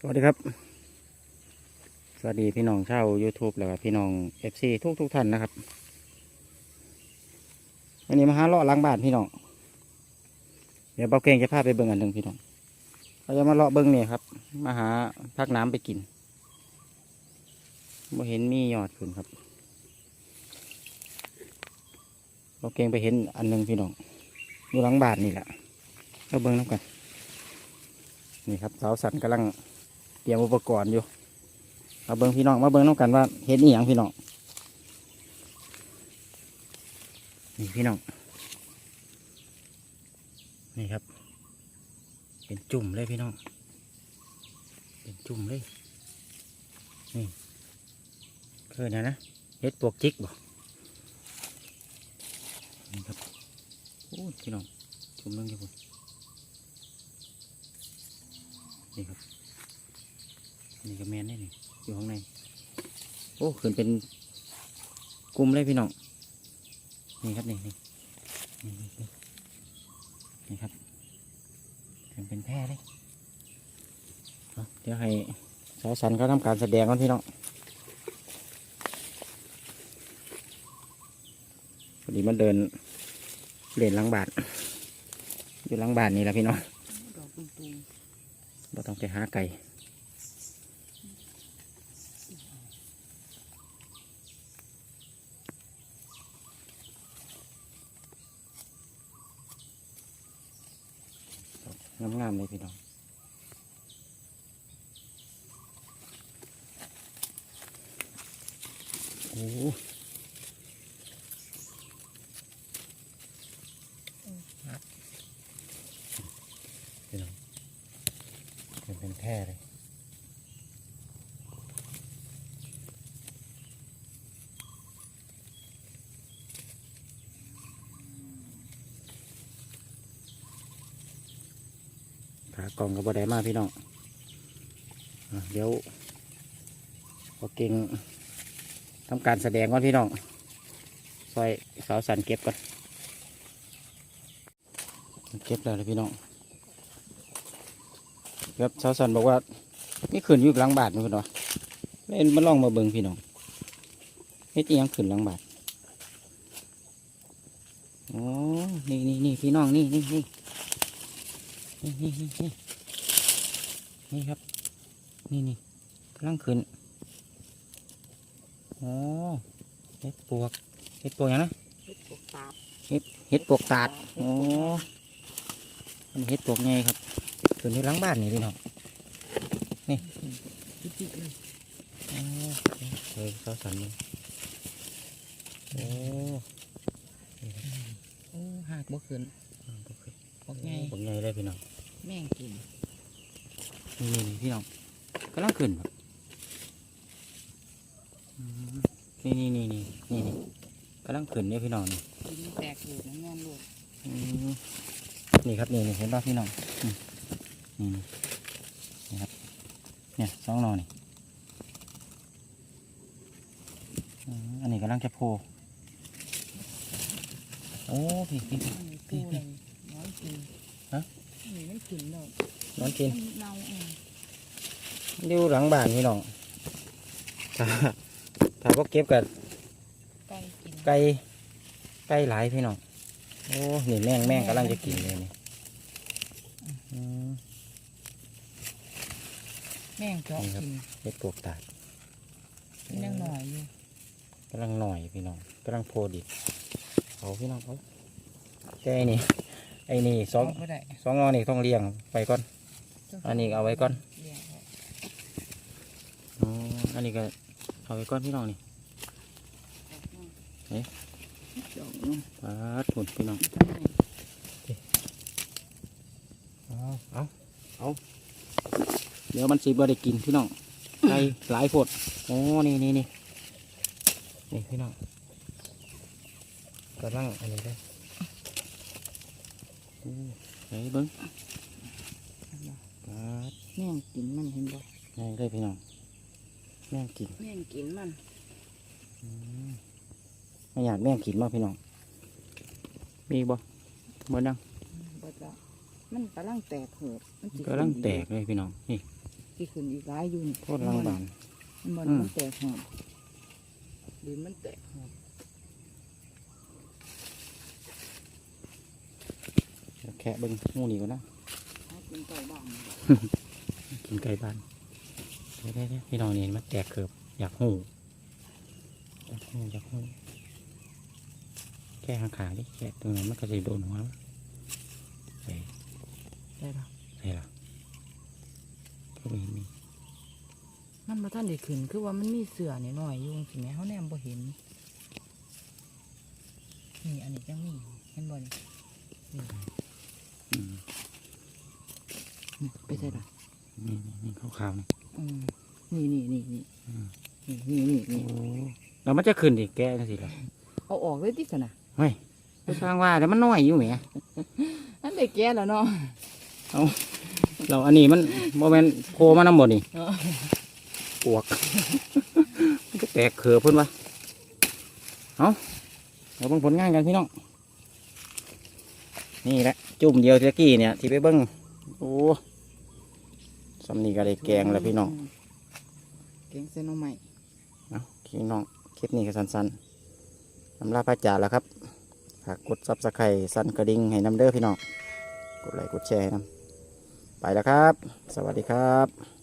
สวัสดีครับ สวัสดีพี่น้องชาว YouTube แล้วก็พี่น้อง FC ทุกทุกท่านนะครับวันนี้มาหาเลาะล้างบ้านพี่น้อง เดี๋ยวเบาเก่งจะพาไปเบิ่งอันหนึ่งพี่น้องเราจะมาเลาะเบิ่งนี่ครับ มาหาพักน้ำไปกินบ่เห็นมียอดขึ้นครับเบาเก่งไปเห็นอันหนึ่งพี่น้องอยู่หลังบ้านนี่แหละเราเบิ่งน้ำกันนี่ครับสาวสันกำลัง ตรียมอุปกรณ์อยู่มาเบิ้งพี่น้องมาเบิ้งน้องกันว่าเห็นอีหยังพี่น้องนี่พี่น้องนี่ครับ เป็นจุ่มเลยพี่น้อง เป็นจุ่มเลย นี่คือนะนะเห็ดปวกจิกบ่นี่ครับโอ้พี่น้องจุ่มนึงอยู่บนนี่ครับ นี่ก็แมนได้นี่อยู่ข้างใน โอ้ขึ้นเป็นกลุ่มเลยพี่น้อง นี่ครับนี่นี่นี่นี่นี่นี่ครับขึ้นเป็นแพร่เลยเอาเดี๋ยวให้สาวสันเขาทำการแสดงก่อนพี่น้องพอดีมันเดินเล่นหลังบาทอยู่หลังบาทนี่แหละพี่น้องดอกตุ้งเราต้องไปหาไก่ งามๆเลยพี่น้องโอ้โหพี่น้อง เป็นเป็นแพร่เลย ขา กล่องกับบไดมาพี่น้องเดี๋ยวพอเก่งทำการแสดงก่อนพี่น้องซอยสาวสันเก็บก่อนเก็บแล้วเลยพี่น้องครับชาวสันบอกว่านี่ขึ้นอยู่หลังบาทนี่คุณเนาะเล่นมาลองมาเบิงพี่น้องเฮ็ดอิหยังขึ้นหลังบาทโอ้นี่นี่นี่พี่น้องนี่นี่นี่ นี่นี่นี่นี่นี่ครับ นี่นี่กำลังขึ้นโอ้เฮ็ดปวกเฮ็ดปวกหยังนะเฮ็ดปกตาบเฮ็ดปวกตาดโอ้อันนี้เฮ็ดปวกไงครับขึ้นอยู่หลังบ้านนี่พี่น้องจิ๊กๆเลยโอ้เฮ้ยเขาสันเลยโอ้โอ้หากบ่ขึ้น ปกไงผมใหญ่เลยพี่น้องแม่งกินนี่นี่นี่พี่น้องกำลังขึ้นครับอืมนี่นี่นี่นี่นี่นี่กำลังขึ้นเนี่ยพี่น้องนี่กินแตกอยู่นะแม่นลูกอืมนี่ครับนี่นี่เห็นป่ะพี่น้องอืมนี่นี่นี่ครับเนี่ยสองหนอนี่อืมอันนี้กำลังจะโผล่โอ้พี่พี่พี่มั ฮะนี่มันกินแล้วนอนกินมันเน่าเองอยู่หลังบ้านพี่น้องถ้าถ้าพวกเก็บกับไก่กินไก่ไก่หลายพี่น้องโอ้นี่แม่งแม่งกำลังจะกินเลยนี่อืมแม่งเจาะนี่ครับกินเห็ดปวกตาดมันยังหน่อยอยู่กำลังหน่อยพี่น้องกำลังโพดิเอาพี่น้องเอาแต่ไอ้นี่ ไอ้นี่สองเาบ่ได้สองนอนี่ต้องเลี้ยงไปก่อน อันนี้เอาไว้ก่อนเลี้ยงไว้อ๋ออันนี้ก็เอาไว้ก่อนพี่น้องนี่ดอกนึงปาดผุนพี่น้องข้างในเอาเอาเอาเดี๋ยวมันสีบ่ได้กินพี่น้องไก่หลายโพดโอ้นี่นี่นี่นี่พี่น้องกำลังอันนี้ได้โอ้ไหนเบิ้งปาดแม่งกินมันเห็นบ่ไงเลยพี่น้องแม่งกินแม่งกินมันอืมไม่อยากแม่งกินมากพี่น้อง มีบ่เมื่อนังบ่จ้ะมันกำลังแตกเหือบมันสิกำลังแตกเลยพี่น้อง นี่ที่ขึ้นอีกหลายอยู่นี่โคตรลังบานมันมันอืมมันแตกหอบดินมันแตกหอบ เดี๋ยวแค่เบิ้งหมูนี่ก่อนนะหากินไก่บ้างกินไก่บ้านเดี๋ยวๆๆพี่น้องนี่มันแตกเกือบอยากหูอยากหูอยากหูแค่ข้างขาดิแค่ตรงนั้นมันก็จะโดนหัวใส่ได้ปะใส่ละก็ไม่เห็นมีมันมาท่านได้ขึ้นคือว่ามันมีเสือนี่หน่อยอยู่สิแม่เขาแนมบ่เห็นนี่อันนี้ยังมีอยู่เห็นบ่นี่นี่อืมนี่ ไปใส่ละนี่นี่นี่ขาวๆนี่อืมนี่นี่นี่นี่อืมนี่นี่นี่โอ้นี่แล้วมันจะขึ้นอีกแกจังสิล่ะเอาออกเลยที่สนะเฮ้ยไปสร้างว่าแต่มันน้อยอยู่แหมอันได้แก่แล้วเนาะเราอันนี้มันโมเมนโคมานำหมดนี่เออปวกมันก็แตกเขือเพิ่นวะเอาเราเบิ่งผลงานกันพี่น้อง นี่แหละจุ่มเดียวตะกี้เนี่ยที่ไปเบิ่งโอ้สำนีก็ได้แกงแล้วพี่น้องแกงเส้นหน่อไม้เอาพี่น้องคลิปนี้ก็สั้นๆนำลาพระจ่าแล้วครับฝากกดซับสไครต์สั่นกระดิ่งให้น้ำเด้อพี่น้องกดไลค์กดแชร์ให้น้ำไปแล้วครับ สวัสดีครับ